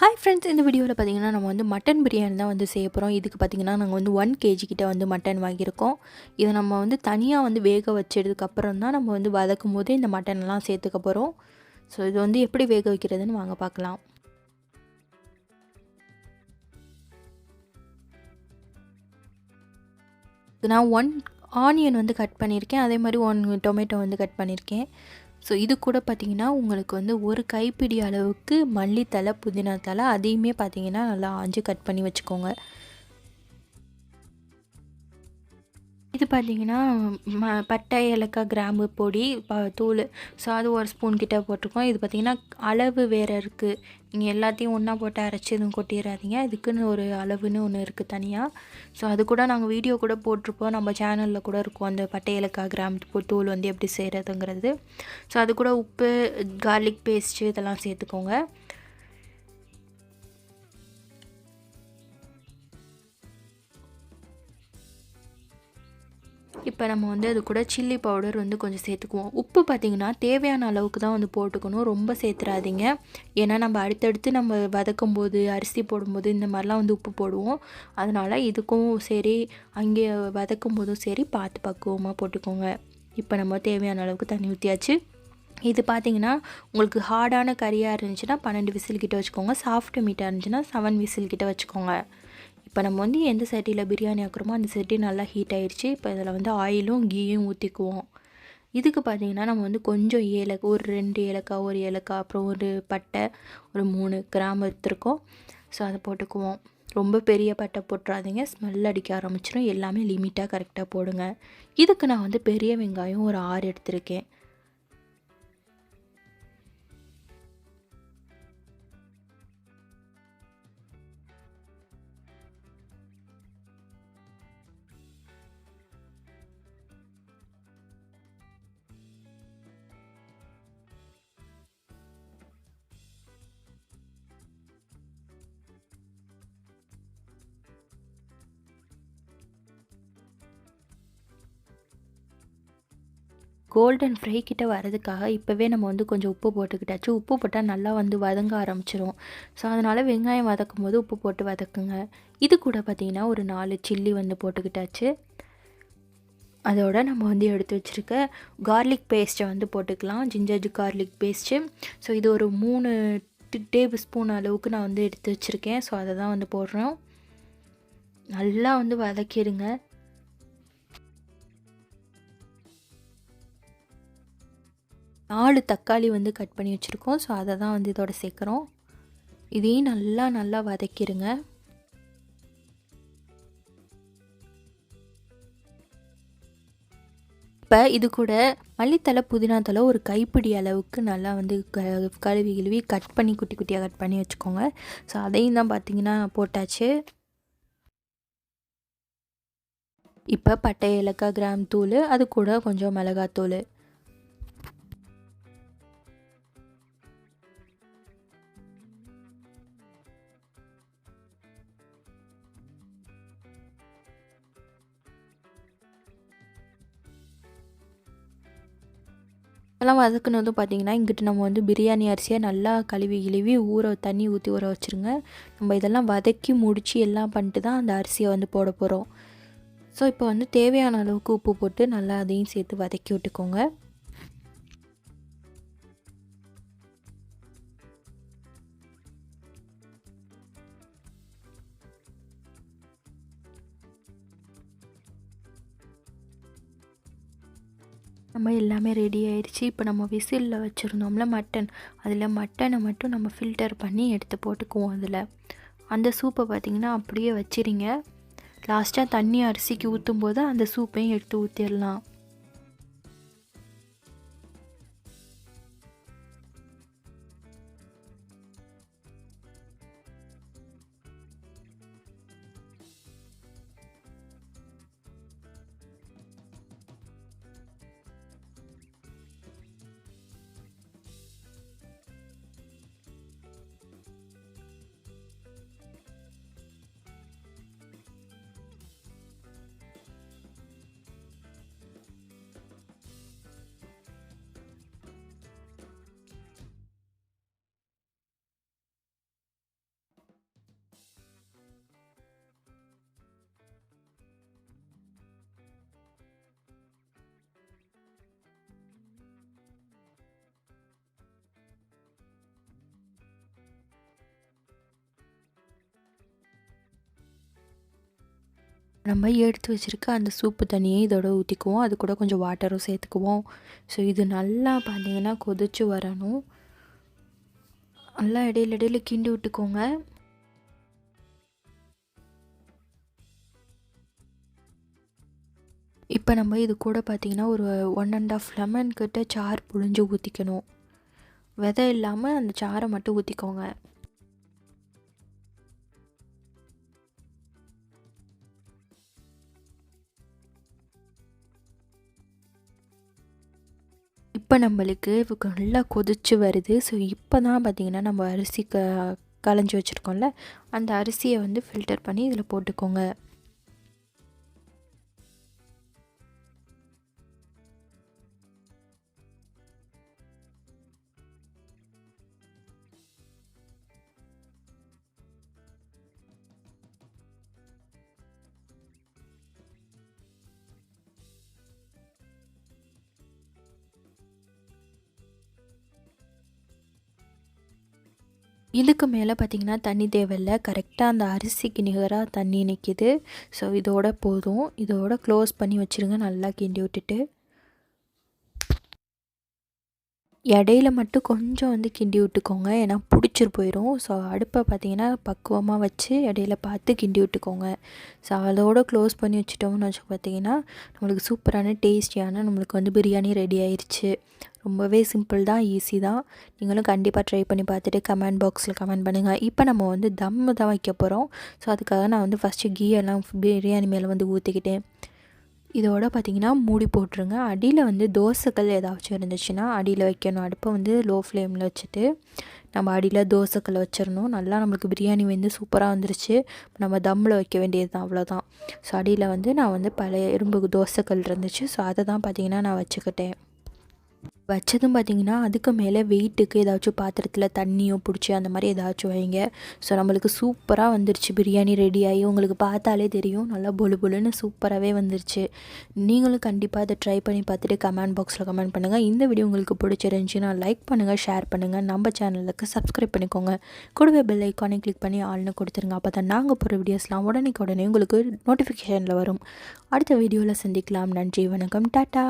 Hi friends இந்த வீடியோவில் பார்த்தீங்கன்னா நம்ம வந்து மட்டன் பிரியாணி தான் வந்து செய்ய போகிறோம் இதுக்கு பார்த்தீங்கன்னா நாங்கள் வந்து ஒன் கேஜி கிட்ட வந்து மட்டன் வாங்கியிருக்கோம். இதை நம்ம வந்து தனியாக வந்து வேக வச்சதுக்கப்புறம் தான் நம்ம வந்து வதக்கும் போது இந்த மட்டன்லாம் சேர்த்துக்க போகிறோம் ஸோ இது வந்து எப்படி வேக வைக்கிறதுன்னு வாங்க பார்க்கலாம் நான் ஒன் ஆனியன் வந்து கட் பண்ணியிருக்கேன். அதே மாதிரி ஒன் டொமேட்டோ வந்து கட் பண்ணியிருக்கேன். ஸோ இது கூட பார்த்திங்கன்னா உங்களுக்கு வந்து ஒரு கைப்பிடி அளவுக்கு மல்லித்தலை புதினா தலை அதையுமே பார்த்திங்கன்னா நல்லா ஆஞ்சு கட் பண்ணி வச்சுக்கோங்க. இது பார்த்தீங்கன்னா ம பட்டை ஏலக்காய் கிராம்பு பொடி ப தூள். ஸோ அது ஒரு ஸ்பூன் கிட்ட போட்டிருக்கோம். இது பார்த்திங்கன்னா அளவு வேறு இருக்குது நீங்கள் எல்லாத்தையும் ஒன்றா போட்டு அரைச்சி எதுவும் கொட்டிடாதீங்க இதுக்குன்னு ஒரு அளவுன்னு ஒன்று இருக்குது தனியாக ஸோ அது கூட நாங்கள் வீடியோ கூட போட்டிருப்போம். நம்ம சேனலில் கூட இருக்கும். அந்த பட்டை ஏலக்காய் கிராம்பு தூள் வந்து எப்படி செய்கிறதுங்கிறது ஸோ அது கூட உப்பு கார்லிக் பேஸ்ட்டு இதெல்லாம் சேர்த்துக்கோங்க. இப்போ நம்ம வந்து அது கூட சில்லி பவுடர் வந்து கொஞ்சம் சேர்த்துக்குவோம். உப்பு பார்த்திங்கன்னா தேவையான அளவுக்கு தான் வந்து போட்டுக்கணும். ரொம்ப சேர்த்துறாதீங்க. ஏன்னா நம்ம அடுத்தடுத்து நம்ம வதக்கும் போது அரிசி போடும்போது இந்த மாதிரிலாம் வந்து உப்பு போடுவோம். அதனால் இதுக்கும் சரி அங்கே வதக்கும் போதும் சரி பார்த்து பக்குவமாக போட்டுக்கோங்க. இப்போ நம்ம தேவையான அளவுக்கு தண்ணி ஊற்றியாச்சு இது பார்த்தீங்கன்னா உங்களுக்கு ஹார்டான கறியாக இருந்துச்சுன்னா பன்னெண்டு விசில் கிட்ட வச்சுக்கோங்க. சாஃப்ட் மீட்டாக இருந்துச்சுன்னா செவன் விசில் கிட்ட வச்சுக்கோங்க. இப்போ நம்ம வந்து எந்த சட்டியில் பிரியாணி ஆக்குறோமோ அந்த சட்டி நல்லா ஹீட் ஆயிடுச்சு இப்போ இதில் வந்து ஆயிலும் கீயும் ஊற்றிக்குவோம் இதுக்கு பார்த்திங்கன்னா நம்ம வந்து கொஞ்சம் ஏலக்காய் ஒரு ரெண்டு ஏலக்காய் ஒரு ஏலக்காய் அப்புறம் ஒரு பட்டை ஒரு மூணு கிராம் எடுத்துருக்கோம். ஸோ அதை போட்டுக்குவோம். ரொம்ப பெரிய பட்டை போட்டுறாதீங்க. ஸ்மெல் அடிக்க ஆரம்பிச்சிடும் எல்லாமே லிமிட்டாக கரெக்டாக போடுங்க. இதுக்கு நான் வந்து பெரிய வெங்காயம் ஒரு ஆறு எடுத்திருக்கேன். கோல்டன் ஃப்ரை கிட்ட வரதுக்காக இப்போவே நம்ம வந்து கொஞ்சம் உப்பு போட்டுக்கிட்டாச்சு. உப்பு போட்டால் நல்லா வந்து வதங்க ஆரம்பிச்சிரும். ஸோ அதனால் வெங்காயம் வதக்கும் போது உப்பு போட்டு வதக்குங்க. இது கூட பார்த்திங்கன்னா ஒரு நாலு சில்லி வந்து போட்டுக்கிட்டாச்சு. அதோட நம்ம வந்து எடுத்து வச்சுருக்க கார்லிக் பேஸ்ட்டை வந்து போட்டுக்கலாம். ஜிஞ்சர் கார்லிக் பேஸ்ட்டு ஸோ இது ஒரு மூணு டேபிள் ஸ்பூன் அளவுக்கு நான் வந்து எடுத்து வச்சுருக்கேன். ஸோ அதை தான் வந்து போடுறோம். நல்லா வந்து வதக்கிடுங்க. நாலு தக்காளி வந்து கட் பண்ணி வச்சுருக்கோம். ஸோ அதை தான் வந்து இதோட சேர்க்குறோம். இதையும் நல்லா நல்லா வதக்கிடுங்க இப்போ இது கூட மல்லித்தலை புதினா தலை ஒரு கைப்பிடி அளவுக்கு நல்லா வந்து க கழுவி கழுவி கட் பண்ணி குட்டி குட்டியாக கட் பண்ணி வச்சுக்கோங்க. ஸோ அதையும் தான் பார்த்திங்கன்னா போட்டாச்சு. இப்போ பட்டை ஏலக்காய் கிராம் தூள் அது கூட கொஞ்சம் மிளகாத்தூள். அதெல்லாம் வதக்குனதும் பார்த்திங்கன்னா இங்கிட்டு நம்ம வந்து பிரியாணி அரிசியை நல்லா கழுவி கிழுவி ஊற தண்ணி ஊற்றி ஊற வச்சுருங்க. நம்ம இதெல்லாம் வதக்கி முடித்து எல்லாம் பண்ணிட்டு தான் அந்த அரிசியை வந்து போட போகிறோம் ஸோ இப்போ வந்து தேவையான அளவுக்கு உப்பு போட்டு நல்லா அதையும் சேர்த்து வதக்கி விட்டுக்கோங்க. நம்ம எல்லாமே ரெடி ஆயிடுச்சு. இப்போ நம்ம விசிலில் வச்சுருந்தோம்ல மட்டன் அதில் மட்டனை மட்டும் நம்ம ஃபில்டர் பண்ணி எடுத்து போட்டுக்குவோம் அதில். அந்த சூப்பை பார்த்திங்கன்னா அப்படியே வச்சிருங்க. லாஸ்ட்டாக தண்ணி அரிசிக்கு ஊற்றும் போது அந்த சூப்பையும் எடுத்து ஊற்றிடலாம் நம்ம எடுத்து வச்சுருக்க அந்த சூப்பு தண்ணியை இதோட ஊற்றிக்குவோம் அது கூட கொஞ்சம் வாட்டரும் சேர்த்துக்குவோம். ஸோ இது நல்லா பார்த்தீங்கன்னா கொதிச்சு வரணும். நல்லா இடையில இடையில கிண்டி விட்டுக்கோங்க. இப்போ நம்ம இது கூட பார்த்திங்கன்னா ஒரு ஒன் அண்ட் ஆஃப் லெமன் கிட்ட சார் புழிஞ்சு ஊற்றிக்கணும் விதை இல்லாமல் அந்த சாரை மட்டும் ஊற்றிக்கோங்க இப்போ நம்மளுக்கு நல்லா கொதிச்சு வருது. ஸோ இப்போ தான் பார்த்திங்கன்னா நம்ம அரிசி க களைஞ்சி வச்சுருக்கோம்ல. அந்த அரிசியை வந்து ஃபில்டர் பண்ணி இதில் போட்டுக்கோங்க. இதுக்கு மேலே பார்த்திங்கன்னா தண்ணி தேவையில்லை. கரெக்டாக அந்த அரிசிக்கு நிகராக தண்ணி நிற்கிது ஸோ இதோட போதும். இதோட க்ளோஸ் பண்ணி வச்சுருங்க. நல்லா கிண்டி விட்டுட்டு. இடையில மட்டும் கொஞ்சம் வந்து கிண்டி விட்டுக்கோங்க. ஏன்னா பிடிச்சிரு போயிடும் ஸோ அடுப்பை பார்த்தீங்கன்னா பக்குவமாக வச்சு இடையில பார்த்து கிண்டி விட்டுக்கோங்க. ஸோ அதோடு க்ளோஸ் பண்ணி வச்சுட்டோம்னு வச்சு பார்த்தீங்கன்னா நம்மளுக்கு சூப்பரான டேஸ்டியான நம்மளுக்கு வந்து பிரியாணி ரெடி ஆயிடுச்சு ரொம்பவே சிம்பிள் தான் ஈஸி தான். நீங்களும் கண்டிப்பாக ட்ரை பண்ணி பார்த்துட்டு கமெண்ட் பாக்ஸில் கமெண்ட் பண்ணுங்கள் இப்போ நம்ம வந்து தம்மு தான் வைக்க போகிறோம் ஸோ அதுக்காக நான் வந்து ஃபஸ்ட்டு கீ எல்லாம் பிரியாணி மேலே வந்து ஊற்றிக்கிட்டேன் இதோட பார்த்திங்கன்னா மூடி போட்டுருங்க. அடியில் வந்து தோசைக்கல் ஏதாச்சும் இருந்துச்சுன்னா அடியில் வைக்கணும். அடுப்பை வந்து லோ ஃப்ளேமில் வச்சுட்டு நம்ம அடியில் தோசைக்கல் வச்சிடணும். நல்லா நம்மளுக்கு பிரியாணி வந்து சூப்பராக வந்துருச்சு. நம்ம தம்மில் வைக்க வேண்டியது தான் அவ்வளோதான் ஸோ அடியில் வந்து நான் வந்து பழைய இரும்பு தோசைக்கல் இருந்துச்சு. ஸோ அதை தான் பார்த்திங்கன்னா நான் வச்சுக்கிட்டேன். வச்சதும் பார்த்திங்கன்னா அதுக்கு மேலே வெயிட்டுக்கு ஏதாச்சும் பாத்திரத்தில் தண்ணியோ பிடிச்சி அந்த மாதிரி ஏதாச்சும் வைங்க. ஸோ நம்மளுக்கு சூப்பராக வந்துருச்சு. பிரியாணி ரெடி ஆகி உங்களுக்கு பார்த்தாலே தெரியும். நல்லா பொழு பொழுன்னு சூப்பராகவே வந்துருச்சு. நீங்களும் கண்டிப்பாக அதை ட்ரை பண்ணி பார்த்துட்டு கமெண்ட் பாக்ஸில் கமெண்ட் பண்ணுங்கள் இந்த வீடியோ உங்களுக்கு பிடிச்சிருந்துச்சின்னா லைக் பண்ணுங்கள் ஷேர் பண்ணுங்கள் நம்ம சேனலுக்கு சப்ஸ்கிரைப் பண்ணிக்கோங்க. கூடவே பெல் ஐக்கானே கிளிக் பண்ணி ஆள்னு கொடுத்துருங்க. அப்போ தான் நாங்கள் போகிற வீடியோஸ்லாம் உடனே உடனே உங்களுக்கு நோட்டிஃபிகேஷனில் வரும். அடுத்த வீடியோவில் சந்திக்கலாம். நன்றி வணக்கம். டாட்டா!